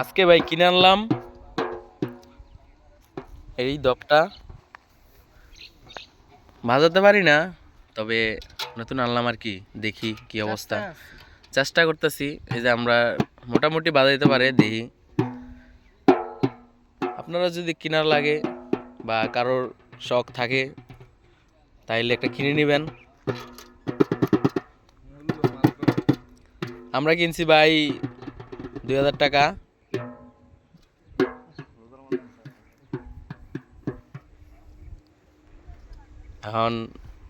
আজকে ভাই কিনে আনলাম। এই দপটা। বাজাতে পারি না তবে নতুন আনলাম আর কি দেখি কি অবস্থা। চেষ্টা করতেছি এই যে আমরা মোটামুটি বাজাইতে পারে দেখি। আপনারা যদি কেনার লাগে বা কারোর শখ থাকে তাইলে একটা কিনে নেবেন। আমরা কিনছি ভাই দুই হাজার টাকা। এখন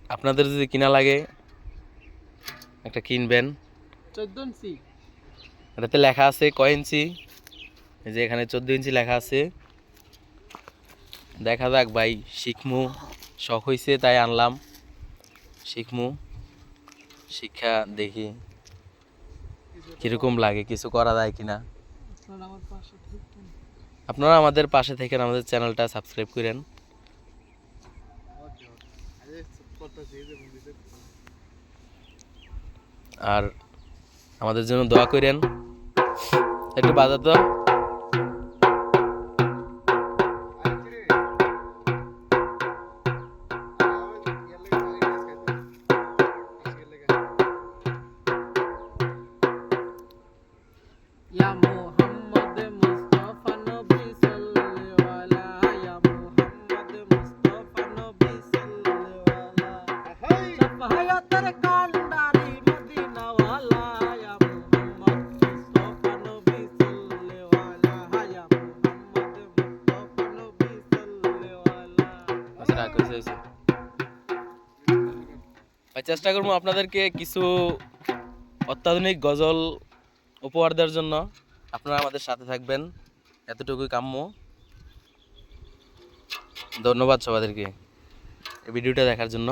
আপনাদের যদি কিনা লাগে একটা কিনবেন। চোদ্দ ইঞ্চি। এটাতে লেখা আছে কয় ইঞ্চি? এই যে এখানে চোদ্দ ইঞ্চি লেখা আছে। দেখা যাক ভাই শিখমু। শখ হয়েছে তাই আনলাম। শিখমু। শিক্ষা দেখি কীরকম লাগে কিছু করা যায় কিনা। আপনারা আমাদের পাশে থেকে আমাদের চ্যানেলটা সাবস্ক্রাইব করেন। আর আমাদের জন্য দোয়া করেন। একটু বাজার তো ইয়া মুহাম্মদ চেষ্টা করব আপনাদেরকে কিছু অত্যাধুনিক গজল উপহার দেওয়ার জন্য। আপনারা আমাদের সাথে থাকবেন। এতটুকুই কাম্য। ধন্যবাদ সবাদেরকে এই ভিডিওটা দেখার জন্য।